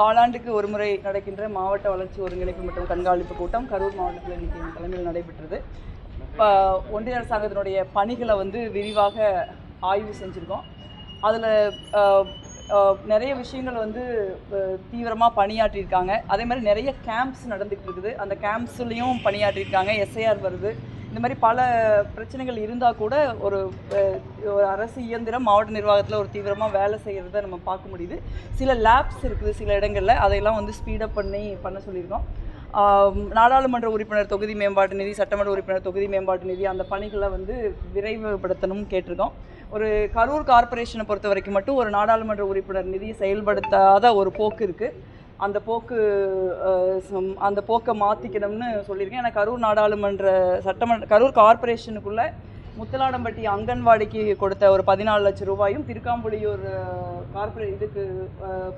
காலாண்டுக்கு ஒரு முறை நடக்கின்ற மாவட்ட வளர்ச்சி ஒருங்கிணைப்பு மற்றும் கண்காணிப்பு கூட்டம் கரூர் மாவட்டத்தில் இன்னைக்கு தலைமையில் நடைபெற்றது. இப்போ ஒன்றிய அரசாங்கத்தினுடைய பணிகளை வந்து விரிவாக ஆய்வு செஞ்சுருக்கோம். அதில் நிறைய விஷயங்கள் வந்து தீவிரமாக பணியாற்றியிருக்காங்க. அதே மாதிரி நிறைய கேம்ப்ஸ் நடந்துகிட்டு இருக்குது. அந்த கேம்ப்ஸ்லேயும் பணியாற்றியிருக்காங்க. எஸ்ஐஆர் வருது. இந்த மாதிரி பல பிரச்சனைகள் இருந்தால் கூட ஒரு ஒரு அரசு இயந்திரம் மாவட்ட நிர்வாகத்தில் ஒரு தீவிரமாக வேலை செய்கிறத நம்ம பார்க்க முடியுது. சில லேப்ஸ் இருக்குது சில இடங்களில். அதையெல்லாம் வந்து ஸ்பீடப் பண்ணி பண்ண சொல்லியிருக்கோம். நாடாளுமன்ற உறுப்பினர் தொகுதி மேம்பாட்டு நிதி சட்டமன்ற உறுப்பினர் தொகுதி மேம்பாட்டு நிதி அந்த பணிகளை வந்து விரைவுபடுத்தணும் கேட்டிருக்கோம். ஒரு கரூர் கார்ப்பரேஷனை பொறுத்த வரைக்கும் மட்டும் ஒரு நாடாளுமன்ற உறுப்பினர் நிதி செயல்படுத்தாத ஒரு போக்கு இருக்குது அந்த போக்கு அந்த போக்கை மாற்றிக்கணும்னு சொல்லியிருக்கேன். ஏன்னா கரூர் நாடாளுமன்ற சட்டமன்ற கரூர் கார்ப்பரேஷனுக்குள்ளே முத்தலாடம்பட்டி அங்கன்வாடிக்கு கொடுத்த ஒரு பதினாலு லட்சம் ரூபாயும் திருக்காம்புலியூர் கார்ப்பரேட் இதுக்கு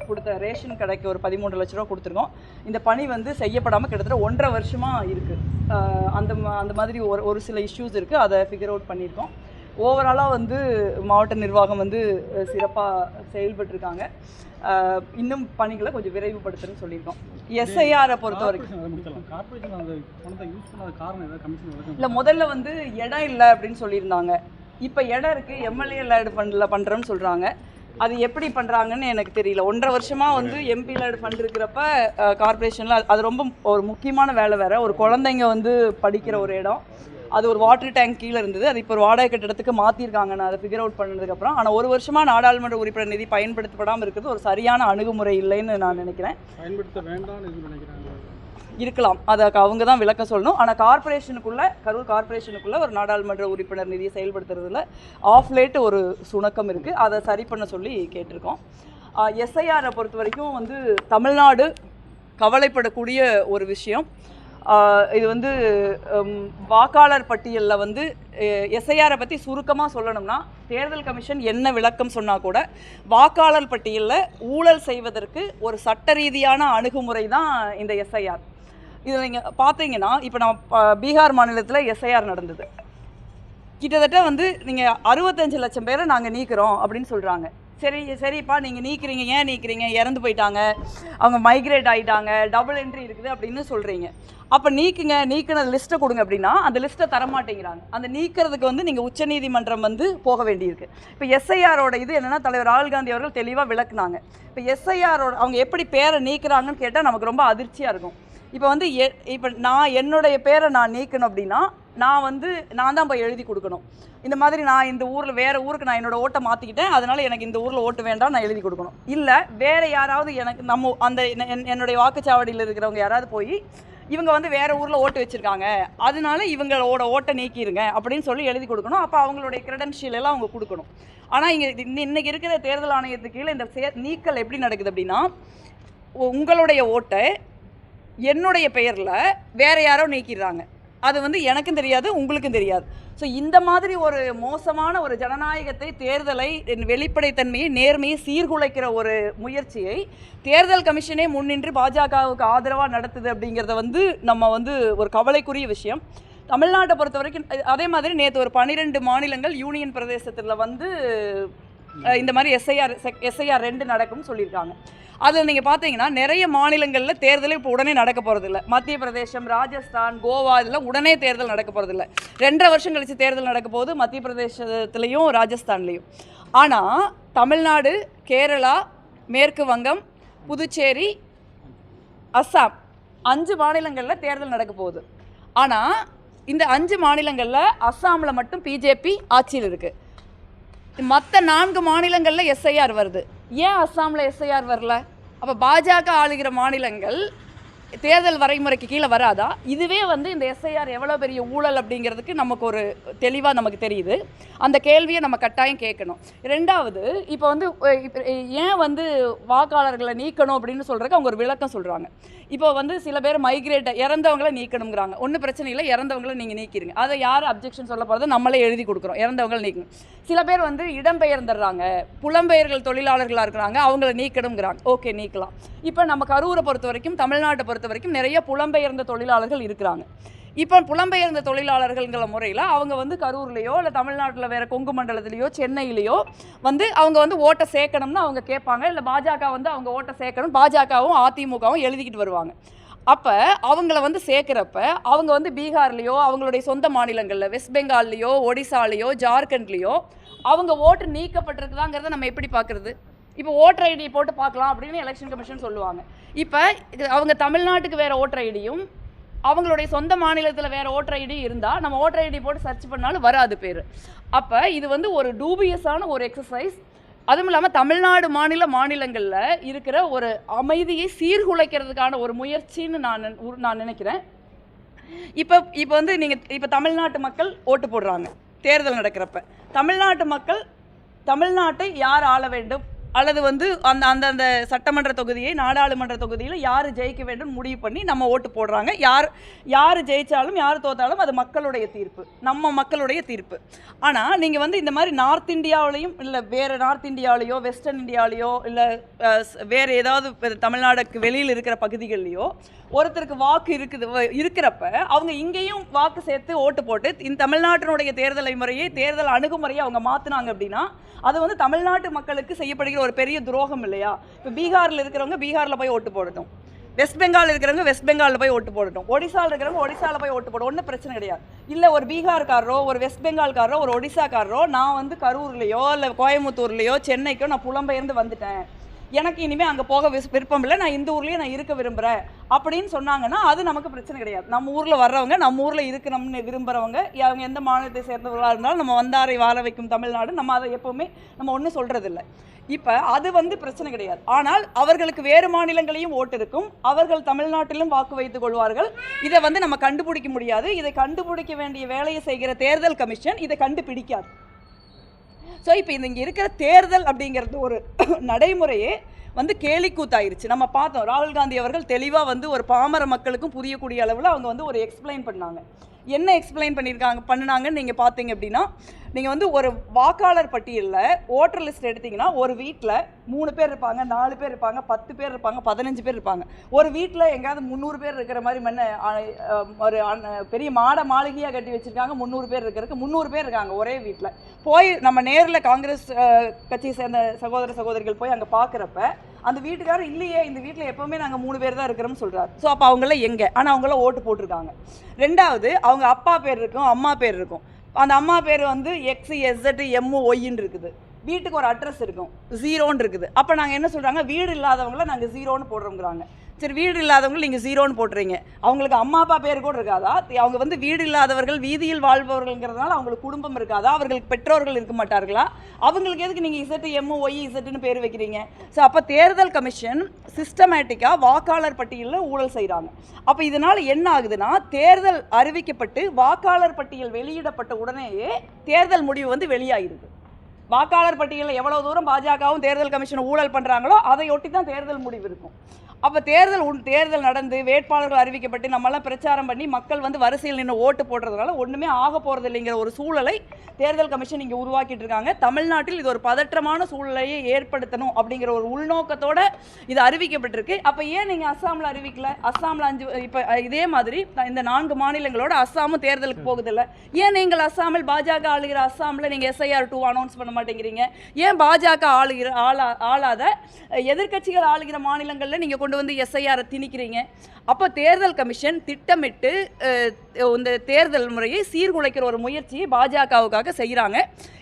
கொடுத்த ரேஷன் கடைக்கு ஒரு பதிமூன்று லட்ச ரூபா கொடுத்துருக்கோம். இந்த பணி வந்து செய்யப்படாமல் கிட்டத்தட்ட ஒன்றரை வருஷமாக இருக்குது அந்த அந்த மாதிரி ஒரு ஒரு சில இஷ்யூஸ் இருக்குது அதை ஃபிகர் அவுட் பண்ணியிருக்கோம். ஓவராலாக வந்து மாவட்ட நிர்வாகம் வந்து சிறப்பாக செயல்பட்டுருக்காங்க. இன்னும் பணிகளை கொஞ்சம் விரைவுபடுத்துன்னு சொல்லியிருக்கோம். எஸ்ஐஆரை பொறுத்த வரைக்கும். இல்லை முதல்ல வந்து இடம் இல்லை அப்படின்னு சொல்லியிருந்தாங்க. இப்போ இடம் இருக்குது எம்எல்ஏ லேடு ஃபண்டில் பண்ணுறேன்னு சொல்கிறாங்க அது எப்படி பண்ணுறாங்கன்னு எனக்கு தெரியல. ஒன்றரை வருஷமாக வந்து எம்பி லேடு ஃபண்ட் இருக்கிறப்ப கார்ப்பரேஷனில் அது ரொம்ப ஒரு முக்கியமான வேலை வேறு. ஒரு குழந்தைங்க வந்து படிக்கிற ஒரு இடம். அது ஒரு வாட்டர் டேங்க் கீழே இருந்தது. அது இப்போ ஒரு வாடகை கட்டிடத்துக்கு மாற்றிருக்காங்க நான் அதை ஃபிகர் அவுட் பண்ணதுக்கப்புறம் ஆனால் ஒரு வருஷமாக நாடாளுமன்ற உறுப்பினர் நிதி பயன்படுத்தப்படாமல் இருக்கிறது ஒரு சரியான அணுகுமுறை இல்லைன்னு நான் நினைக்கிறேன். பயன்படுத்த வேண்டாம்னு நினைக்கிறாங்க? இருக்கலாம். அதை அவங்க தான் விளக்க சொல்லணும். ஆனால் கார்ப்பரேஷனுக்குள்ள கரூர் கார்ப்பரேஷனுக்குள்ள ஒரு நாடாளுமன்ற உறுப்பினர் நிதியை செயல்படுத்துறதுல ஆஃப் லேட் ஒரு சுணக்கம் இருக்குது அதை சரி பண்ண சொல்லி கேட்டிருக்கோம். எஸ்ஐஆரை பொறுத்த வரைக்கும் வந்து தமிழ்நாடு கவலைப்படக்கூடிய ஒரு விஷயம். இது வந்து வாக்காளர் பட்டியலில் வந்து எஸ்ஐஆரை பற்றி சுருக்கமாக சொல்லணும்னா தேர்தல் கமிஷன் என்ன விளக்கம் சொன்னால் கூட வாக்காளர் பட்டியலில் ஊழல் செய்வதற்கு ஒரு சட்ட ரீதியான அணுகுமுறை தான் இந்த எஸ்ஐஆர். இதில் நீங்கள் பார்த்தீங்கன்னா இப்போ நம்ம ப- பீகார் மாநிலத்தில் எஸ்ஐஆர் நடந்தது. கிட்டத்தட்ட வந்து நீங்கள் அறுபத்தஞ்சு லட்சம் பேரை நாங்கள் நீக்கிறோம் அப்படின்னு சொல்கிறாங்க சரி சரிப்பா நீங்கள் நீக்கிறீங்க ஏன் நீக்கிறீங்க? இறந்து போயிட்டாங்க. அவங்க மைக்ரேட் ஆகிட்டாங்க டபுள் என்ட்ரி இருக்குது அப்படின்னு சொல்கிறீங்க அப்போ நீக்குங்க நீக்கின லிஸ்ட்டை கொடுங்க அப்படின்னா அந்த லிஸ்ட்டை தரமாட்டேங்கிறாங்க. அந்த நீக்கிறதுக்கு வந்து நீங்கள் உச்சநீதிமன்றம் வந்து போக வேண்டியிருக்கு. இப்போ எஸ்ஐஆரோட இது என்னென்னா தலைவர் ராகுல் காந்தி அவர்கள் தெளிவாக விளக்குனாங்க. இப்போ எஸ்ஐஆரோட அவங்க எப்படி பேரை நீக்கிறாங்கன்னு கேட்டால் நமக்கு ரொம்ப அதிர்ச்சியாக இருக்கும். இப்போ வந்து எ இப்போ நான் என்னுடைய பேரை நான் நீக்கணும் அப்படின்னா நான் வந்து நான் தான் போய் எழுதி கொடுக்கணும். இந்த மாதிரி நான் இந்த ஊரில் வேறு ஊருக்கு நான் என்னோட ஓட்டை மாற்றிக்கிட்டேன் அதனால் எனக்கு இந்த ஊரில் ஓட்டு வேண்டாம் நான் எழுதி கொடுக்கணும். இல்லை வேறு யாராவது எனக்கு நம்ம அந்த என்- என்னுடைய வாக்குச்சாவடியில் இருக்கிறவங்க யாராவது போய் இவங்க வந்து வேறு ஊரில் ஓட்டு வச்சுருக்காங்க. அதனால இவங்களோட ஓட்டை நீக்கிடுங்க அப்படின்னு சொல்லி எழுதி கொடுக்கணும். அப்போ அவங்களுடைய கிரெடென்ஷியல் எல்லாம் அவங்க கொடுக்கணும். ஆனால் இங்கே இன்னைக்கு இருக்கிற தேர்தல் ஆணையத்துக்கு கீழே இந்த சே நீக்கல் எப்படி நடக்குது அப்படின்னா உங்களுடைய ஓட்டை என்னுடைய பெயரில் வேறு யாரோ நீக்கிடுறாங்க. அது வந்து எனக்கும் தெரியாது உங்களுக்கும் தெரியாது. ஸோ இந்த மாதிரி ஒரு மோசமான ஒரு ஜனநாயகத்தை தேர்தலை வெளிப்படைத்தன்மையை நேர்மையை சீர்குலைக்கிற ஒரு முயற்சியை தேர்தல் கமிஷனே முன்னின்று பாஜகவுக்கு ஆதரவாக நடத்துது அப்படிங்கிறத வந்து நம்ம வந்து ஒரு கவலைக்குரிய விஷயம். தமிழ்நாட்டை பொறுத்த வரைக்கும் அதே மாதிரி நேற்று ஒரு பன்னிரெண்டு மாநிலங்கள் யூனியன் பிரதேசத்தில் வந்து இந்த மாதிரி எஸ்ஐஆர் எஸ்ஐஆர் ரெண்டு நடக்கும்னு சொல்லியிருக்காங்க. அதில் நீங்கள் பார்த்தீங்கன்னா நிறைய மாநிலங்களில் தேர்தல் இப்போ உடனே நடக்க போகிறதில்ல மத்திய பிரதேசம் ராஜஸ்தான் கோவா இதெல்லாம் உடனே தேர்தல் நடக்க போகிறதில்ல ரெண்டரை வருஷம் கழித்து தேர்தல் நடக்க போகுது மத்திய பிரதேசத்துலேயும் ராஜஸ்தான்லேயும். ஆனால் தமிழ்நாடு கேரளா மேற்கு வங்கம் புதுச்சேரி அஸ்ஸாம் அஞ்சு மாநிலங்களில் தேர்தல் நடக்க போகுது. ஆனால் இந்த அஞ்சு மாநிலங்களில் அஸ்ஸாமில் மட்டும் பிஜேபி ஆட்சியில் இருக்குது மற்ற நான்கு மாநிலங்களில் எஸ்ஐஆர் வருது. ஏன் அஸ்ஸாமில் எஸ்ஐஆர் வரல? அப்போ பாஜக ஆளுகிற மாநிலங்கள் தேர்தல் வரைமுறைக்கு கீழே வராதா? இதுவே வந்து இந்த எஸ்ஐஆர் எவ்வளோ பெரிய ஊழல் அப்படிங்கிறதுக்கு நமக்கு ஒரு தெளிவாக நமக்கு தெரியுது. அந்த கேள்வியை நம்ம கட்டாயம் கேட்கணும். ரெண்டாவது இப்போ வந்து ஏன் வந்து வாக்காளர்களை நீக்கணும் அப்படின்னு சொல்கிறதுக்கு அவங்க ஒரு விளக்கம் சொல்கிறாங்க இப்போ வந்து சில பேர் மைக்ரேட் இறந்தவங்கள நீக்கணுங்கிறாங்க ஒன்றும் பிரச்சனை இல்லை இறந்தவங்கள நீங்கள் நீக்கிருங்க. அதை யார் அப்ஜெக்ஷன் சொல்ல போகிறத நம்மளே எழுதி கொடுக்குறோம். இறந்தவங்களை நீக்கணும். சில பேர் வந்து இடம்பெயர்ந்துடுறாங்க. புலம்பெயர்கள் தொழிலாளர்களாக இருக்கிறாங்க. அவங்கள நீக்கணுங்கிறாங்க ஓகே நீக்கலாம். இப்போ நம்ம கரூரை பொறுத்த வரைக்கும் தமிழ்நாட்டை பொறுத்த பொறுத்த வரைக்கும் நிறைய புலம்பெயர்ந்த தொழிலாளர்கள் இருக்கிறாங்க. இப்போ புலம்பெயர்ந்த தொழிலாளர்கள்ங்கிற முறையில் அவங்க வந்து கரூர்லேயோ இல்லை தமிழ்நாட்டில் வேறு கொங்கு மண்டலத்திலேயோ சென்னையிலையோ வந்து அவங்க வந்து ஓட்டை சேர்க்கணும்னு அவங்க கேட்பாங்க. இல்லை பாஜக வந்து அவங்க ஓட்டை சேர்க்கணும் பாஜகவும் அதிமுகவும் எழுதிக்கிட்டு வருவாங்க. அப்போ அவங்கள வந்து சேர்க்குறப்ப அவங்க வந்து பீகார்லேயோ அவங்களுடைய சொந்த மாநிலங்களில் வெஸ்ட் பெங்கால்லையோ ஒடிசாலேயோ ஜார்க்கண்ட்லேயோ அவங்க ஓட்டு நீக்கப்பட்டிருக்குதாங்கிறத நம்ம எப்படி பார்க்குறது? இப்போ ஓட்டர் ஐடி போட்டு பார்க்கலாம் அப்படின்னு எலெக்ஷன் கமிஷன் சொல்லுவாங்க. இப்போ இது அவங்க தமிழ்நாட்டுக்கு வேறு ஓட்டர் ஐடியும் அவங்களுடைய சொந்த மாநிலத்தில் வேறு ஓட்டர் ஐடி இருந்தால் நம்ம ஓட்டர் ஐடி போட்டு சர்ச் பண்ணாலும் வராது பேர். அப்போ இது வந்து ஒரு டூபியஸான ஒரு எக்ஸசைஸ் அதுவும் இல்லாமல் தமிழ்நாடு மாநில மாநிலங்களில் இருக்கிற ஒரு அமைதியை சீர்குலைக்கிறதுக்கான ஒரு முயற்சின்னு நான் நான் நினைக்கிறேன். இப்போ இப்போ வந்து நீங்கள் இப்போ தமிழ்நாட்டு மக்கள் ஓட்டு போடுறாங்க தேர்தல் நடக்கிறப்ப. தமிழ்நாட்டு மக்கள் தமிழ்நாட்டை யார் ஆள வேண்டும்? அல்லது வந்து அந்த அந்தந்த சட்டமன்ற தொகுதியை நாடாளுமன்ற தொகுதியில் யார் ஜெயிக்க வேண்டும் முடிவு பண்ணி நம்ம ஓட்டு போடுறாங்க. யார் யார் ஜெயித்தாலும் யார் தோத்தாலும் அது மக்களுடைய தீர்ப்பு. நம்ம மக்களுடைய தீர்ப்பு. ஆனால் நீங்கள் வந்து இந்த மாதிரி நார்த் இந்தியாவிலையும் இல்லை வேறு நார்த் இந்தியாவிலையோ வெஸ்டர்ன் இந்தியாவிலையோ இல்லை வேறு ஏதாவது தமிழ்நாடுக்கு வெளியில் இருக்கிற பகுதிகள்லையோ ஒருத்தருக்கு வாக்கு இருக்குது இருக்கிறப்ப அவங்க இங்கேயும் வாக்கு சேர்த்து ஓட்டு போட்டு இந்த தமிழ்நாட்டினுடைய தேர்தலை முறையை தேர்தல் அணுகுமுறையை அவங்க மாற்றினாங்க அப்படின்னா அது வந்து தமிழ்நாட்டு மக்களுக்கு செய்யப்படுகிற ஒரு பெரிய துரோகம் இல்லையா? இப்போ பீகாரில் இருக்கிறவங்க பீகாரில் போய் ஓட்டு போடட்டும். வெஸ்ட் பெங்கால் இருக்கிறவங்க வெஸ்ட் பெங்காலில் போய் ஓட்டு போடட்டும். ஒடிசாவில் இருக்கிறவங்க ஒடிசாவில் போய் ஓட்டு போடணும். ஒன்றும் பிரச்சனை கிடையாது. இல்லை ஒரு பீகார்காரரோ ஒரு வெஸ்ட் பெங்கால்காரரோ ஒரு ஒடிசாக்காரரோ நான் வந்து கரூர்லேயோ இல்லை கோயம்புத்தூர்லேயோ சென்னைக்கோ நான் புலம்பெயர்ந்து வந்துட்டேன். எனக்கு இனிமேல் அங்கே போக விஸ்- விருப்பம் இல்லை நான் இந்த ஊர்லேயே நான் இருக்க விரும்புகிறேன் அப்படின்னு சொன்னாங்கன்னா அது நமக்கு பிரச்சனை கிடையாது. நம்ம ஊரில் வர்றவங்க நம்ம ஊரில் இருக்கணும்னு விரும்புகிறவங்க அவங்க எந்த மாநிலத்தை சேர்ந்தவர்களாக இருந்தாலும் நம்ம வந்தாரை வாழ வைக்கும் தமிழ்நாடு நம்ம அதை எப்போவுமே நம்ம ஒன்றும் சொல்கிறதில்ல இப்போ அது வந்து பிரச்சனை கிடையாது. ஆனால் அவர்களுக்கு வேறு மாநிலங்களையும் ஓட்டு இருக்கும். அவர்கள் தமிழ்நாட்டிலும் வாக்கு வைத்துக் கொள்வார்கள். இதை வந்து நம்ம கண்டுபிடிக்க முடியாது. இதை கண்டுபிடிக்க வேண்டிய வேலையை செய்கிற தேர்தல் கமிஷன் இதை கண்டுபிடிக்காது. ஸோ இப்போ இந்த இங்கே இருக்கிற தேர்தல் அப்படிங்கிறது ஒரு நடைமுறையே வந்து கேலிக்கூத்தாயிருச்சு. நம்ம பார்த்தோம் ராகுல் காந்தி அவர்கள் தெளிவாக வந்து ஒரு பாமர மக்களுக்கும் புரியக்கூடிய அளவில் அவங்க வந்து ஒரு எக்ஸ்பிளைன் பண்ணாங்க. என்ன எக்ஸ்பிளைன் பண்ணியிருக்காங்க பண்ணினாங்கன்னு நீங்கள் பார்த்தீங்க அப்படின்னா நீங்கள் வந்து ஒரு வாக்காளர் பட்டியலில் ஓட்டர் லிஸ்ட் எடுத்தீங்கன்னா ஒரு வீட்டில் மூணு பேர் இருப்பாங்க நாலு பேர் இருப்பாங்க பத்து பேர் இருப்பாங்க பதினஞ்சு பேர் இருப்பாங்க. ஒரு வீட்டில் எங்கேயாவது முந்நூறு பேர் இருக்கிற மாதிரி மண்ண ஒரு அண்ண- பெரிய மாட மாளிகையாக கட்டி வச்சுருக்காங்க முந்நூறு பேர் இருக்கிறதுக்கு முந்நூறு பேர் இருக்காங்க ஒரே வீட்டில் போய் நம்ம நேரில் காங்கிரஸ் கட்சியை சேர்ந்த சகோதர சகோதரிகள் போய் அங்கே பார்க்குறப்ப அந்த வீட்டுக்காரர் இல்லையே இந்த வீட்டில் எப்போவுமே நாங்கள் மூணு பேர் தான் இருக்கிறோம்னு சொல்கிறார் ஸோ அப்போ அவங்கள எங்கே? ஆனால் அவங்கள ஓட்டு போட்டிருக்காங்க. ரெண்டாவது அவங்க அப்பா பேர் இருக்கும் அம்மா பேர் இருக்கும். அந்த அம்மா பேர் வந்து எக்ஸ் எஸ்எட் எம்மு ஒய்ன்னு இருக்குது. வீட்டுக்கு ஒரு அட்ரஸ் இருக்கும். ஜீரோன்னு இருக்குது. அப்போ நாங்கள் என்ன சொல்கிறாங்க வீடு இல்லாதவங்கள நாங்கள் ஜீரோன்னு போடுறோங்கிறாங்க சரி வீடு இல்லாதவங்க நீங்கள் ஜீரோன்னு போட்டுறீங்க. அவங்களுக்கு அம்மா அப்பா பேர் கூட இருக்காதா? அவங்க வந்து வீடு இல்லாதவர்கள் வீதியில் வாழ்பவர்கள்ங்கிறதுனால அவங்களுக்கு குடும்பம் இருக்காதா? அவர்களுக்கு பெற்றோர்கள் இருக்க மாட்டார்களா? அவங்களுக்கு எதுக்கு நீங்கள் இசட்டு எம்ஓ ஒய் இசட்டுன்னு பேர் வைக்கிறீங்க? ஸோ அப்போ தேர்தல் கமிஷன் சிஸ்டமேட்டிக்காக வாக்காளர் பட்டியலில் ஊழல் செய்கிறாங்க அப்போ இதனால் என்ன ஆகுதுன்னா தேர்தல் அறிவிக்கப்பட்டு வாக்காளர் பட்டியல் வெளியிடப்பட்ட உடனேயே தேர்தல் முடிவு வந்து வெளியாகிடுது வாக்காளர் பட்டியலில் எவ்வளோ தூரம் பாஜகவும் தேர்தல் கமிஷன் ஊழல் பண்ணுறாங்களோ அதையொட்டி தான் தேர்தல் முடிவு இருக்கும். அப்போ தேர்தல் உண் தேர்தல் நடந்து வேட்பாளர்கள் அறிவிக்கப்பட்டு நம்மளாம் பிரச்சாரம் பண்ணி மக்கள் வந்து வரிசையில் நின்று ஓட்டு போடுறதுனால ஒன்றுமே ஆக போகிறது இல்லைங்கிற ஒரு சூழலை தேர்தல் கமிஷன் இங்கே உருவாக்கிட்டு இருக்காங்க. தமிழ்நாட்டில் இது ஒரு பதற்றமான சூழ்நிலையை ஏற்படுத்தணும் அப்படிங்கிற ஒரு உள்நோக்கத்தோட இது அறிவிக்கப்பட்டிருக்கு. அப்போ ஏன் நீங்கள் அஸ்ஸாமில் அறிவிக்கல? அஸ்ஸாமில் அஞ்சு இப்போ இதே மாதிரி இந்த நான்கு மாநிலங்களோட அஸ்ஸாமும் தேர்தலுக்கு போகுதில்ல. ஏன் நீங்கள் அஸ்ஸாமில் பாஜக ஆளுகிற அஸ்ஸாமில் நீங்கள் எஸ்ஐஆர் டூ அனௌன்ஸ் பண்ண மாட்டேங்கிறீங்க? ஏன் பாஜக ஆளுகிற ஆளா ஆளாத? எதிர்கட்சிகள் எதிர்க்கட்சிகள் ஆளுகிற மாநிலங்களில் நீங்கள் கொண்டு வந்து எஸ்ஐஆரை திணிக்கிறீங்க. அப்போ தேர்தல் கமிஷன் திட்டமிட்டு இந்த தேர்தல் முறையை சீர்குலைக்கிற ஒரு முயற்சியை பாஜகவுக்காக செய்கிறாங்க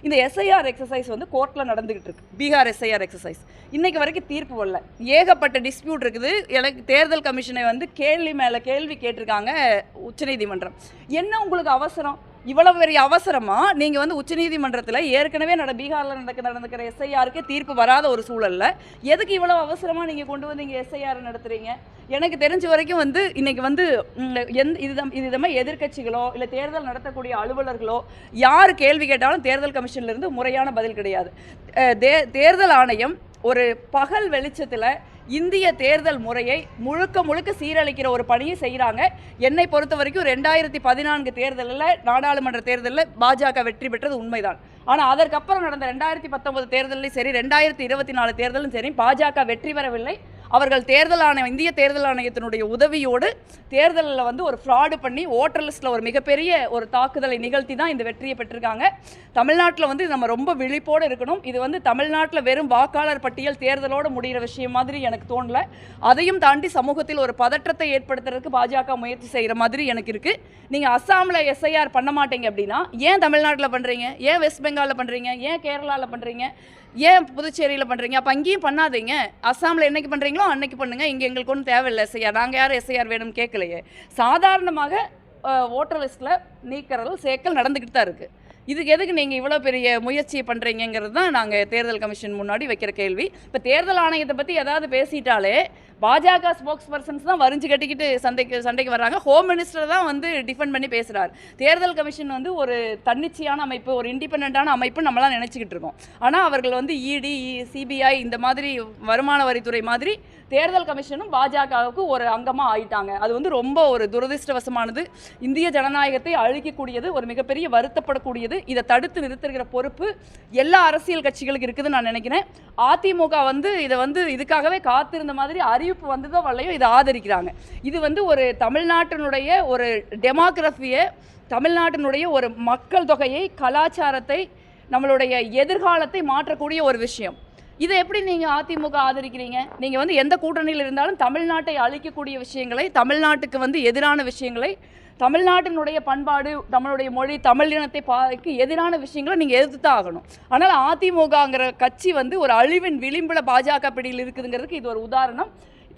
இந்த எஸ்ஐஆர் எக்ஸசைஸ் வந்து கோர்ட்டில் நடந்துகிட்டு இருக்கு. பீகார் எஸ்ஐஆர் எக்ஸசைஸ் இன்னைக்கு வரைக்கும் தீர்ப்பு வரல. ஏகப்பட்ட டிஸ்பியூட் இருக்குது. எனக்கு தேர்தல் கமிஷனை வந்து கேள்வி மேலே கேள்வி கேட்டிருக்காங்க உச்சநீதிமன்றம். என்ன உங்களுக்கு அவசரம்? இவ்வளவு பெரிய அவசரமா நீங்க வந்து உச்சநீதிமன்றத்தில் ஏற்கனவே நட பீகாரில் நடக்க நடந்துக்கிற எஸ்ஐஆருக்கு தீர்ப்பு வராத ஒரு சூழல்ல எதுக்கு இவ்வளவு அவசரமா நீங்க கொண்டு வந்து இங்கே எஸ்ஐஆர் நடத்துறீங்க? எனக்கு தெரிஞ்ச வரைக்கும் வந்து இன்னைக்கு வந்து எந்த இது இது எதிர்கட்சிகளோ எதிர்க்கட்சிகளோ இல்லை தேர்தல் நடத்தக்கூடிய அலுவலர்களோ யார் கேள்வி கேட்டாலும் தேர்தல் கமிஷன்லேருந்து முறையான பதில் கிடையாது. தே- தேர்தல் ஆணையம் ஒரு பகல் வெளிச்சத்தில் இந்திய தேர்தல் முறையை முழுக்க முழுக்க சீரழிக்கிற ஒரு பணியை செய்கிறாங்க என்னை பொறுத்த வரைக்கும் ரெண்டாயிரத்தி பதினான்கு தேர்தலில் நாடாளுமன்ற தேர்தலில் பாஜக வெற்றி பெற்றது உண்மைதான். ஆனால் அதற்கப்புறம் நடந்த ரெண்டாயிரத்தி பத்தொன்பது தேர்தலையும் சரி ரெண்டாயிரத்தி இருபத்தி நாலு தேர்தலும் சரி பாஜக வெற்றி பெறவில்லை. அவர்கள் தேர்தல் ஆணையம் இந்திய தேர்தல் ஆணையத்தினுடைய உதவியோடு தேர்தலில் வந்து ஒரு ஃப்ராடு பண்ணி ஓட்டர் லிஸ்ட்டில் ஒரு மிகப்பெரிய ஒரு தாக்குதலை நிகழ்த்தி தான் இந்த வெற்றியை பெற்றிருக்காங்க. தமிழ்நாட்டில் வந்து நம்ம ரொம்ப விழிப்போடு இருக்கணும். இது வந்து தமிழ்நாட்டில் வெறும் வாக்காளர் பட்டியல் தேர்தலோடு முடிகிற விஷயம் மாதிரி எனக்கு தோணல. அதையும் தாண்டி சமூகத்தில் ஒரு பதற்றத்தை ஏற்படுத்துறதுக்கு பாஜக முயற்சி செய்கிற மாதிரி எனக்கு இருக்குது நீங்கள் அஸ்ஸாமில் எஸ்ஐஆர் பண்ண மாட்டீங்க அப்படின்னா ஏன் தமிழ்நாட்டில் பண்ணுறீங்க ஏன் வெஸ்ட் பெங்காலில் பண்ணுறீங்க ஏன் கேரளாவில் பண்ணுறீங்க ஏன் புதுச்சேரியில் பண்ணுறீங்க அப்போ அங்கேயும் பண்ணாதீங்க. அஸ்ஸாமில் என்னைக்கு பண்ணுறீங்களோ அன்னைக்கு பண்ணுங்கள் இங்கே எங்களுக்கு ஒன்றும் தேவையில்லை எஸ்ஐஆர் நாங்கள் யாரும் எஸ்ஐஆர் வேணும்னு கேட்கலையே. சாதாரணமாக ஓட்டர் லிஸ்ட்டில் நீக்கிறதும் சேர்க்கல் நடந்துக்கிட்டு தான் இருக்குது இதுக்கு எதுக்கு நீங்கள் இவ்வளோ பெரிய முயற்சியை பண்ணுறீங்கிறது தான் நாங்கள் தேர்தல் கமிஷன் முன்னாடி வைக்கிற கேள்வி. இப்போ தேர்தல் ஆணையத்தை பற்றி ஏதாவது பேசிட்டாலே பாஜக ஸ்போக்ஸ் பர்சன்ஸ் தான் வரிஞ்சு கட்டிக்கிட்டு சண்டைக்கு சண்டைக்கு வர்றாங்க. ஹோம் மினிஸ்டர் தான் வந்து டிஃபெண்ட் பண்ணி பேசுகிறார் தேர்தல் கமிஷன் வந்து ஒரு தன்னிச்சையான அமைப்பு ஒரு இண்டிபெண்ட்டான அமைப்பு நம்மளாம் நினச்சிக்கிட்டு இருக்கோம். ஆனால் அவர்கள் வந்து இடி சிபிஐ e, இந்த மாதிரி வருமான வரித்துறை மாதிரி தேர்தல் கமிஷனும் பாஜகவுக்கு ஒரு அங்கமாக ஆயிட்டாங்க. அது வந்து ரொம்ப ஒரு துரதிர்ஷ்டவசமானது. இந்திய ஜனநாயகத்தை அழிக்கக்கூடியது ஒரு மிகப்பெரிய வருத்தப்படக்கூடியது. இதை தடுத்து நிறுத்துகிற பொறுப்பு எல்லா அரசியல் கட்சிகளுக்கு இருக்குதுன்னு நான் நினைக்கிறேன். அதிமுக வந்து இதை வந்து இதுக்காகவே காத்திருந்த மாதிரி அறிவிப்பு வந்ததோ வரலையோ இதை ஆதரிக்கிறாங்க. இது வந்து ஒரு தமிழ்நாட்டினுடைய ஒரு டெமோக்ரஃபியை தமிழ்நாட்டினுடைய ஒரு மக்கள் தொகையை கலாச்சாரத்தை நம்மளுடைய எதிர்காலத்தை மாற்றக்கூடிய ஒரு விஷயம். இதை எப்படி நீங்கள் அதிமுக ஆதரிக்கிறீங்க? நீங்கள் வந்து எந்த கூட்டணியில் இருந்தாலும் தமிழ்நாட்டை அழிக்கக்கூடிய விஷயங்களை தமிழ்நாட்டுக்கு வந்து எதிரான விஷயங்களை தமிழ்நாட்டினுடைய பண்பாடு தமிழுடைய மொழி தமிழ் இனத்தை பாக்கு எதிரான விஷயங்களை நீங்கள் எதிர்த்து தான் ஆகணும். ஆனால் அதிமுகங்கிற கட்சி வந்து ஒரு அழிவின் விளிம்பில் பாஜக பிடியில் இருக்குதுங்கிறதுக்கு இது ஒரு உதாரணம்.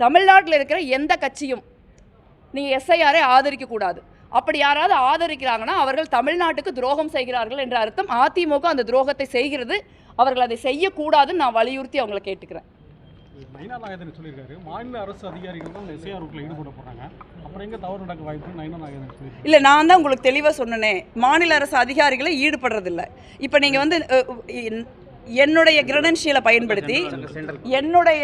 தமிழ்நாட்டில் இருக்கிற எந்த கட்சியும் நீங்கள் எஸ்ஐஆரை ஆதரிக்கக்கூடாது. அப்படி யாராவது ஆதரிக்கிறாங்கன்னா அவர்கள் தமிழ்நாட்டுக்கு துரோகம் செய்கிறார்கள் என்ற அர்த்தம். அதிமுக அந்த துரோகத்தை செய்கிறது. அவர்கள் அதை செய்யக்கூடாதுன்னு நான் வலியுறுத்தி அவங்களை கேட்டுக்கிறேன். நயினா நாகேந்திரன் சொல்லியிருக்காரு. மாநில அரசு அதிகாரிகள் தான் எஸ்ஐஆர் ரூட்டில் ஈடுபட போகிறாங்க அப்புறம் எங்கே தவறு நடக்க வாய்ப்பு நயினா நாகேந்திரன் சொல்லியிருக்காரு. இல்லை நான் தான் உங்களுக்கு தெளிவாக சொன்னனே. மாநில அரசு அதிகாரிகளை ஈடுபடுறதில்ல. இப்போ நீங்கள் வந்து என்னுடைய கிரெடென்ஷியலை பயன்படுத்தி என்னுடைய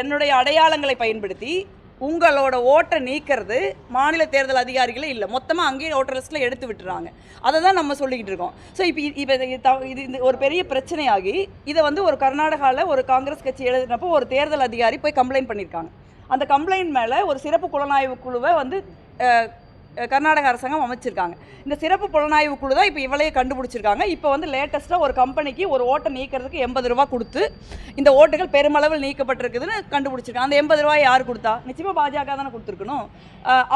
என்னுடைய அடையாளங்களை பயன்படுத்தி உங்களோட ஓட்டை நீக்கிறது மாநில தேர்தல் அதிகாரிகளே இல்லை. மொத்தமாக அங்கேயே ஓட்டர் லிஸ்ட்டில் எடுத்து விட்டுறாங்க. அதை தான் நம்ம சொல்லிக்கிட்டு இருக்கோம். ஸோ இப்போ இப்போ இது த- இது ஒரு பெரிய பிரச்சனையாகி இதை வந்து ஒரு கர்நாடகாவில் ஒரு காங்கிரஸ் கட்சி எழுதினப்போ ஒரு தேர்தல் அதிகாரி போய் கம்ப்ளைண்ட் பண்ணியிருக்காங்க அந்த கம்ப்ளைண்ட் மேலே ஒரு சிறப்பு புலனாய்வு குழுவை வந்து கர்நாடக அரசாங்கம் அமைச்சிருக்காங்க. இந்த சிறப்பு புலனாய்வு குழு தான் இப்போ இவளையே கண்டுபிடிச்சிருக்காங்க. இப்போ வந்து லேட்டஸ்ட்டாக ஒரு கம்பெனிக்கு ஒரு ஓட்டை நீக்கிறதுக்கு எண்பது ரூபா கொடுத்து இந்த ஓட்டுகள் பெருமளவில் நீக்கப்பட்டிருக்குதுன்னு கண்டுபிடிச்சிருக்காங்க. அந்த எண்பது ரூபாய் யார் கொடுத்தா? நிச்சயமாக பாஜக தானே கொடுத்துருக்கணும்.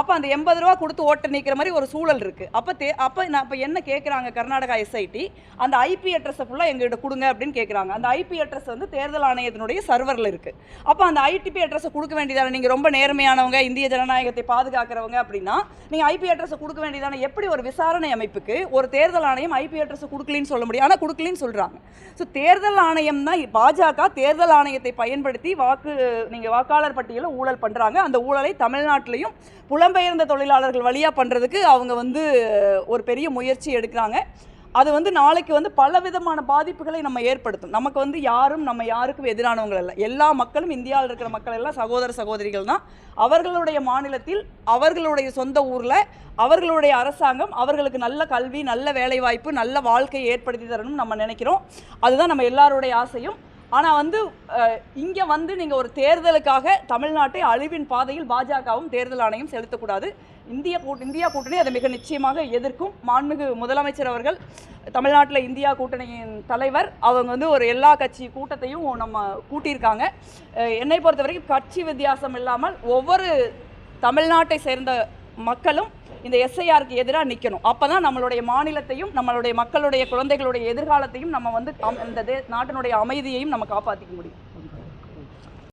அப்போ அந்த எண்பது ரூபா கொடுத்து ஓட்டை நீக்கிற மாதிரி ஒரு சூழல் இருக்குது அப்போ தே அப்போ நான் இப்போ என்ன கேட்குறாங்க கர்நாடகா எஸ்ஐடி அந்த ஐபி அட்ரஸை ஃபுல்லாக எங்கள்கிட்ட கொடுங்க அப்படின்னு கேட்குறாங்க அந்த ஐபி அட்ரஸ் வந்து தேர்தல் ஆணையத்தினுடைய சர்வரில் இருக்குது அப்போ அந்த ஐடிபி அட்ரஸை கொடுக்க வேண்டியதான? நீங்கள் ரொம்ப நேர்மையானவங்க இந்திய ஜனநாயகத்தை பாதுகாக்கிறவங்க அப்படின்னா நீங்கள் ஐபி அட்ரஸை கொடுக்க வேண்டியதான? எப்படி ஒரு விசாரணை அமைப்புக்கு ஒரு தேர்தல் ஆணையம் ஐபி அட்ரஸை கொடுக்கலன்னு சொல்ல முடியும். ஆனால் கொடுக்கலன்னு சொல்கிறாங்க ஸோ தேர்தல் ஆணையம் தான் பாஜக தேர்தல் ஆணையத்தை பயன்படுத்தி வாக்கு நீங்கள் வாக்காளர் பட்டியலில் ஊழல் பண்ணுறாங்க அந்த ஊழலை தமிழ்நாட்டிலையும் புலம்பெயர்ந்த தொழிலாளர்கள் வழியாக பண்ணுறதுக்கு அவங்க வந்து ஒரு பெரிய முயற்சி எடுக்கிறாங்க. அது வந்து நாளைக்கு வந்து பல விதமான பாதிப்புகளை நம்ம ஏற்படுத்தும். நமக்கு வந்து யாரும் நம்ம யாருக்கும் எதிரானவங்கள் இல்லை எல்லா மக்களும் இந்தியாவில் இருக்கிற மக்கள் எல்லாம் சகோதர சகோதரிகள் தான். அவர்களுடைய மாநிலத்தில் அவர்களுடைய சொந்த ஊரில் அவர்களுடைய அரசாங்கம் அவர்களுக்கு நல்ல கல்வி நல்ல வேலைவாய்ப்பு நல்ல வாழ்க்கையை ஏற்படுத்தி தரணும்னு நம்ம நினைக்கிறோம். அதுதான் நம்ம எல்லாருடைய ஆசையும். ஆனால் வந்து இங்கே வந்து நீங்கள் ஒரு தேர்தலுக்காக தமிழ்நாட்டை அழிவின் பாதையில் பாஜகவும் தேர்தல் ஆணையம் செலுத்தக்கூடாது. இந்திய கூட் இந்தியா கூட்டணி அதை மிக நிச்சயமாக எதிர்க்கும். மாண்புமிகு முதலமைச்சர் அவர்கள் தமிழ்நாட்டில் இந்தியா கூட்டணியின் தலைவர். அவங்க வந்து ஒரு எல்லா கட்சி கூட்டத்தையும் நம்ம கூட்டியிருக்காங்க. என்னை பொறுத்த வரைக்கும் கட்சி வித்தியாசம் இல்லாமல் ஒவ்வொரு தமிழ்நாட்டை சேர்ந்த மக்களும் இந்த எஸ்ஐஆருக்கு எதிராக நிற்கணும் அப்போ தான் நம்மளுடைய மாநிலத்தையும் நம்மளுடைய மக்களுடைய குழந்தைகளுடைய எதிர்காலத்தையும் நம்ம வந்து இந்த நாட்டினுடைய அமைதியையும் நம்ம காப்பாற்றிக்க முடியும்.